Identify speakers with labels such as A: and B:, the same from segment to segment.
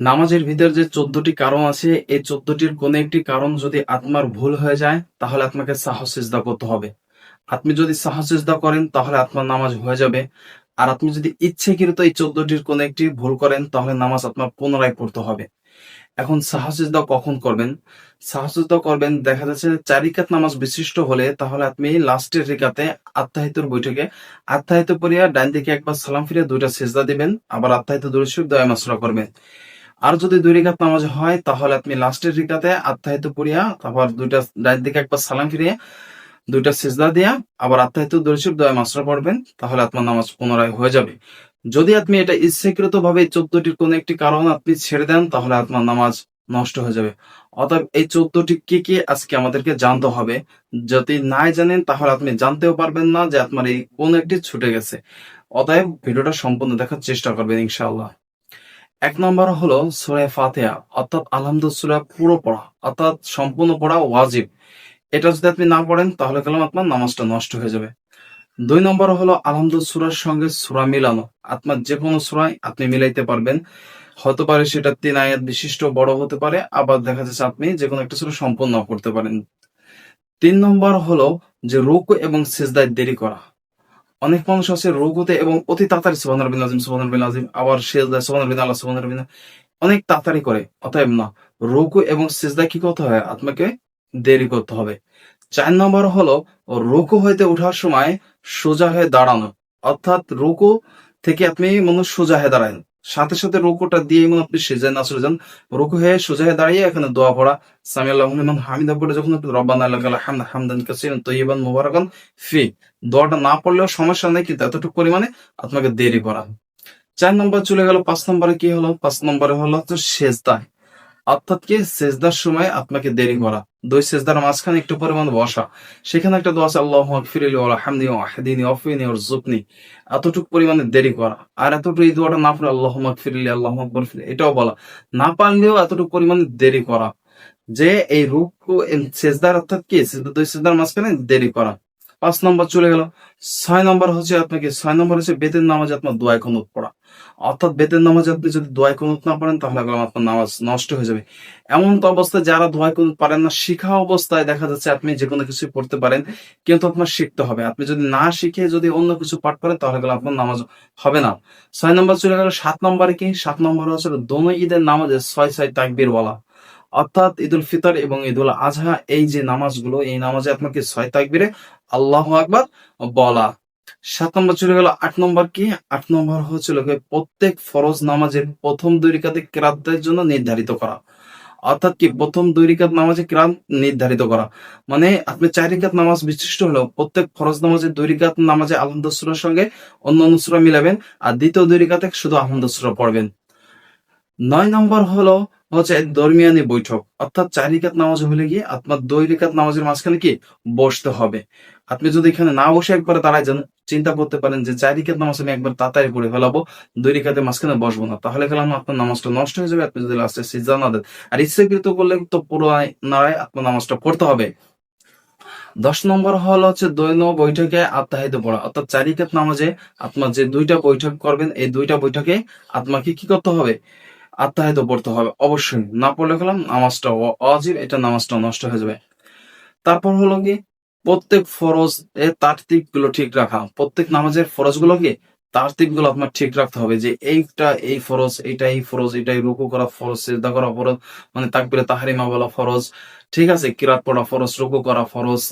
A: নামাজের ভিতর যে চোদ্দটি কারণ আছে, এই চোদ্দটির কোনো একটি কারণ যদি আত্মার ভুল হয়ে যায়, তাহলে আপনাকে সাহসিজদা করতে হবে। আপনি যদি সাহসিজদা করেন, তাহলে আপনার নামাজ হয়ে যাবে। আর আপনি যদি ইচ্ছেকৃত এই চোদ্দটির কোনো একটি ভুল করেন, তাহলে নামাজ আপনার পুনরায় পড়তে হবে। এখন সাহসিজদা কখন করবেন? সাহসিজদা করবেন, দেখা যাচ্ছে চারিকাত নামাজ বিশিষ্ট হলে, তাহলে আপনি লাস্টের রিকাতে আত্মাহিতর বৈঠকে আত্মাহিত পড়িয়া ডান দিকে একবার সালাম ফিরে দুইটা সেজদা দিবেন, আবার আত্মাহিত দরুদ দয়া করবেন। আর যদি দুই রিকাত নামাজ হয়, তাহলে আপনি লাস্টের রিকাতে আত্মাহিত পড়িয়া তারপর দুইটা ডান দিকে একবার সালাম ফিরিয়ে, দুইটা সেজদা দিয়া আবার আত্মাহিত দরুদ দয়া মাসরা পড়বেন, তাহলে আপনার নামাজ পুনরায় হয়ে যাবে। যদি আপনি এটা ইচ্ছাকৃত ভাবে চোদ্দটির কোন একটি কারণ আপনি ছেড়ে দেন, তাহলে আপনার নামাজ নষ্ট হয়ে যাবে। অতএব এই চোদ্দটি কি কি আজকে আমাদেরকে জানতে হবে। যদি নাই জানেন, তাহলে আপনি জানতেও পারবেন না যে আপনার এই কোন একটি ছুটে গেছে। অতএব ভিডিওটা সম্পূর্ণ দেখার চেষ্টা করবেন, ইনশাআল্লাহ। এক নম্বর হলো সুরায় ফাতেহা, অর্থাৎ আলহামদুলিল্লাহ পুরো পড়া, অর্থাৎ সম্পূর্ণ পড়া ওয়াজিব। এটা যদি আপনি না পড়েন, তাহলে গেলাম আপনার নামাজটা নষ্ট হয়ে যাবে? দুই নম্বর হলো আলহামদুল সুরার সঙ্গে সুরা মিলানো। আপনার যে কোনো সুরায় আপনি মিলাইতে পারবেন। হতে পারে সেটা তিন আয়াত বিশিষ্ট, বড় হতে পারে, আবার দেখা যাচ্ছে আপনি যে কোনো একটা সুরা সম্পূর্ণ করতে পারেন। তিন নম্বর হলো যে রুকু এবং সেজদায় দেরি করা। অনেক মানুষ আছে রুকুতে এবং অতি তাড়াতাড়ি আজিম সুবান আজিম আবার সেজদায় সুবান আল্লাহ সুবান অনেক তাড়াতাড়ি করে। অতএব না, রোগ এবং সেজদায় কি করতে হয়? আত্মাকে দেরি করতে হবে। চার নম্বর হলো রুকু হইতে ওঠার সময় সোজা হয়ে দাঁড়ানো। অর্থাৎ রুকু থেকে আপনি মনে সোজা হয়ে দাঁড়ান সাথে সাথে রুকুটা দিয়ে আপনি সেজায় না চলে যান। রুকু হয়ে সোজা হয়ে দাঁড়িয়ে এখানে দোয়া পড়া। সামি আল্লাহ হামিদা পড়ে যখন আপনি রব্বান আল্লাহ হামদ হামদান কাসিরান তৈবান মুবারাকান ফি। দোয়াটা না পড়লেও সমস্যা নেই, কিন্তু এতটুকু পরিমাণে আপনাকে দেরি করা। চার নম্বর চলে গেল, পাঁচ নম্বরে কি হলো? পাঁচ নম্বরে হলো তো সেজদায় অর্থাৎ কি সেজদার সময় আপনাকে দেরি করা। দুই সেজদার মাঝখানে একটু পরিমাণ বসা। সেখানে একটা দোয়া আল্লাহ ফিরিলি ওলা হামদি ওয়াহদিনি অফিনি ওর জুকনি এতটুকু পরিমাণে দেরি করা। আর এতটুকু এই দোয়াটা না পড়ে, আল্লাহ ফিরিলি আল্লাহ আকবর ফিরি এটাও বলা। না পারলেও এতটুকু পরিমাণে দেরি করা। যে এই রূপ সেজদার অর্থাৎ কি? দুই সেজদার মাঝখানে দেরি করা। পাঁচ নম্বর চলে গেল। ছয় নম্বর হচ্ছে আপনাকে, ছয় নম্বর হচ্ছে বেতের নামাজ আপনার দোয়ায় কনুত পড়া। অর্থাৎ বেতের নামাজ আপনি যদি দোয়ায় কনুত না পড়েন, তাহলে আপনার নামাজ নষ্ট হয়ে যাবে। এমন তো অবস্থায় যারা দোয়ায় কনুত পারেন না, শিখা অবস্থায় দেখা যাচ্ছে আপনি যে কোনো কিছু পড়তে পারেন, কিন্তু আপনার শিখতে হবে। আপনি যদি না শিখে যদি অন্য কিছু পাঠ করেন, তাহলে গেলে আপনার নামাজ হবে না। ছয় নম্বর চলে গেল সাত নম্বরে কি? সাত নম্বর হচ্ছে দোনো ঈদের নামাজে ছয় ছয় তাকবির বলা অর্থাৎ ঈদুল ফিতর এবং ঈদুল আজহা, এই যে নামাজগুলো, এই নামাজে আপনাকে ছয় তাকবিরে আল্লাহ আকবার বলা। সাত নম্বর চলে গেল, আট নম্বর কি? আট নম্বর হচ্ছিল প্রত্যেক ফরজ নামাজের প্রথম দুই কেরাতের জন্য নির্ধারিত করা। অর্থাৎ কি? প্রথম দুই নামাজে কিরাম নির্ধারিত করা। মানে আপনি চার নামাজ বিশিষ্ট হলেও প্রত্যেক ফরজ নামাজে দুই নামাজে আলহামদুসুরার সঙ্গে অন্য অনুসুরা মিলাবেন, আর দ্বিতীয় দুই শুধু আলহামদুসুরা পড়বেন। নয় নম্বর হলো, হচ্ছে দরমিয়ানি বৈঠক। অর্থাৎ চার নামাজ হলে গিয়ে আপনার দুই নামাজের মাঝখানে কি বসতে হবে। আপনি যদি এখানে না বসে একবার দাঁড়ায় যান, চিন্তা করতে পারেন যে চার নামাজ আমি একবার তাড়াতাড়ি পড়ে ফেলাবো, দুই রিকাতের মাঝখানে বসবো না। তাহলে গেলাম আপনার নামাজটা নষ্ট হয়ে যাবে, আপনি যদি লাস্টে সিজা না দেন। আর ইচ্ছাকৃত করলে তো পুরো নাড়ায় আপনার নামাজটা পড়তে হবে। দশ নম্বর হল হচ্ছে দৈন বৈঠকে আত্মাহিত পড়া। অর্থাৎ চারিকাত নামাজে আপনার যে দুইটা বৈঠক করবেন, এই দুইটা বৈঠকে আপনাকে কি করতে হবে? আত্মাহিত পড়তে হবে। অবশ্যই না পড়লে গেলাম, নামাজটা অজীব এটা নামাজটা নষ্ট হয়ে যাবে। তারপর হলো কি, প্রত্যেক ফরজ এর তার্তিকগুলো ঠিক রাখা। প্রত্যেক নামাজের ফরজগুলো কি তার্তিকগুলো আপনার ঠিক রাখতে হবে যে এইটা এই ফরজ, এইটা এই ফরজ এটাই রুকু করা ফরজ, সিজদা করা ফরজ মানে তাকবিরে তাহারিমা বলা ফরজ, ঠিক আছে? কিরাত পড়া ফরজ, রুকু করা ফরজ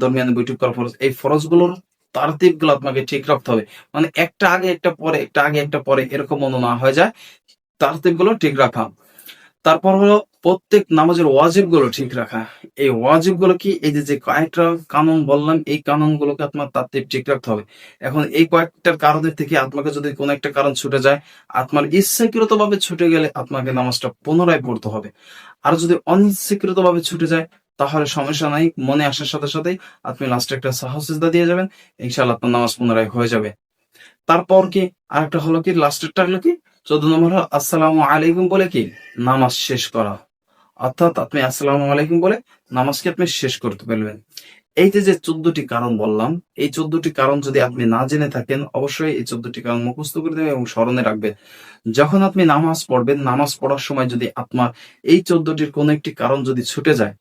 A: দরমিয়ান বৈঠক করা ফরজ, এই ফরজগুলোর তারতিবগুলো আপনাকে ঠিক রাখতে হবে। মানে একটা আগে, একটা পরে, একটা আগে, একটা পরে এরকম মনে না হয়ে যায়। তারতিবগুলো ঠিক রাখা। তারপর হলো প্রত্যেক নামাজের ওয়াজিবগুলো ঠিক রাখা। এই ওয়াজিবগুলো কি? এই যে কয়েকটা কানুন বললাম, এই কানুন গুলোকে আপনার তাত্ত্বিক ঠিক রাখতে হবে। এখন এই কয়েকটার কারণের থেকে আপনাকে যদি কোনো একটা কারণ ছুটে যায়, আপনার ইচ্ছাকৃত ভাবে ছুটে গেলে আপনাকে নামাজটা পুনরায় পড়তে হবে। আর যদি অনিচ্ছাকৃত ভাবে ছুটে যায়, তাহলে সমস্যা নাই, মনে আসার সাথে সাথে আপনি লাস্টে একটা সাহসিজদা দিয়ে যাবেন। ইনশাল্লাহ আপনার নামাজ পুনরায় হয়ে যাবে। তারপর কি? আরেকটা হলো কি? লাস্টেরটা হলো কি? চোদ্দ নম্বর আসসালামু আলাইকুম বলে কি? নামাজ শেষ করা। অর্থাৎ আপনি আসসালামু আলাইকুম বলে নামাজকে আপনি শেষ করতে পারবেন? এই যে যে চোদ্দটি কারণ বললাম, এই চোদ্দটি কারণ যদি আপনি না জেনে থাকেন, অবশ্যই এই চোদ্দটি কারণ মুখস্থ করে দেবেন এবং স্মরণে রাখবেন। যখন আপনি নামাজ পড়বেন, নামাজ পড়ার সময় যদি আপনার এই চোদ্দটির কোন একটি কারণ যদি ছুটে যায়,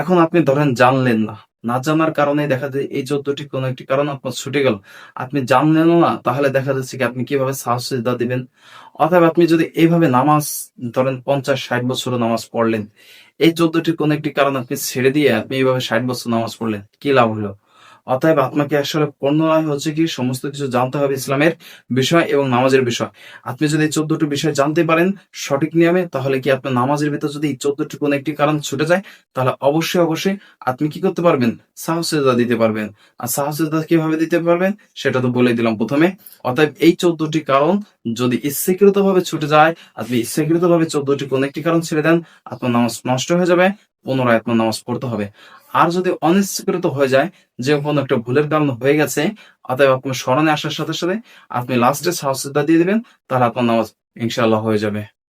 A: এখন আপনি ধরেন জানলেন না না জানার কারণে দেখা যায় এই চোদ্দটি কোন একটি কারণ আপনার ছুটে গেল। আপনি জানলেন না, তাহলে দেখা যাচ্ছে কি আপনি কীভাবে সাহসিদা দিবেন? অথবা আপনি যদি এইভাবে নামাজ, ধরেন পঞ্চাশ, ষাট বছর নামাজ পড়লেন, এই চোদ্দটি কোনো একটি কারণ আপনি ছেড়ে দিয়ে আপনি এইভাবে ষাট বছর নামাজ পড়লেন, কি লাভ হলো? অতএব আপনাকে আসলে পণ্যরায় হচ্ছে কি সমস্ত কিছু জানতে হবে ইসলামের বিষয় এবং নামাজের বিষয়। আপনি যদি এই চোদ্দটি বিষয় জানতে পারেন সঠিক নিয়মে, তাহলে কি আপনার নামাজের ভিতর যদি এই চোদ্দটি কোন একটি কারণ ছুটে যায়, তাহলে অবশ্যই অবশ্যই আপনি কি করতে পারবেন? সাহসিদা দিতে পারবেন। আর সাহসিদা কীভাবে দিতে পারবেন, সেটা তো বলে দিলাম প্রথমে। অতএব এই চোদ্দটি কারণ যদি ইচ্ছাকৃত ভাবে ছুটে যায়, আপনি ইচ্ছাকৃত ভাবে চোদ্দটি কোন একটি কারণ ছেড়ে দেন, আপনার নামাজ নষ্ট হয়ে যাবে, পুনরায় আপনার নামাজ পড়তে হবে। আর যদি অনিশ্চিত হয়ে যায়, যে কোনো একটা ভুলের কারণ হয়ে গেছে, অতএব আপনার স্মরণে আসার সাথে সাথে আপনি লাস্টে সাহসিদা দিয়ে দেবেন, তাহলে আপনার নামাজ ইনশাআল্লাহ হয়ে যাবে।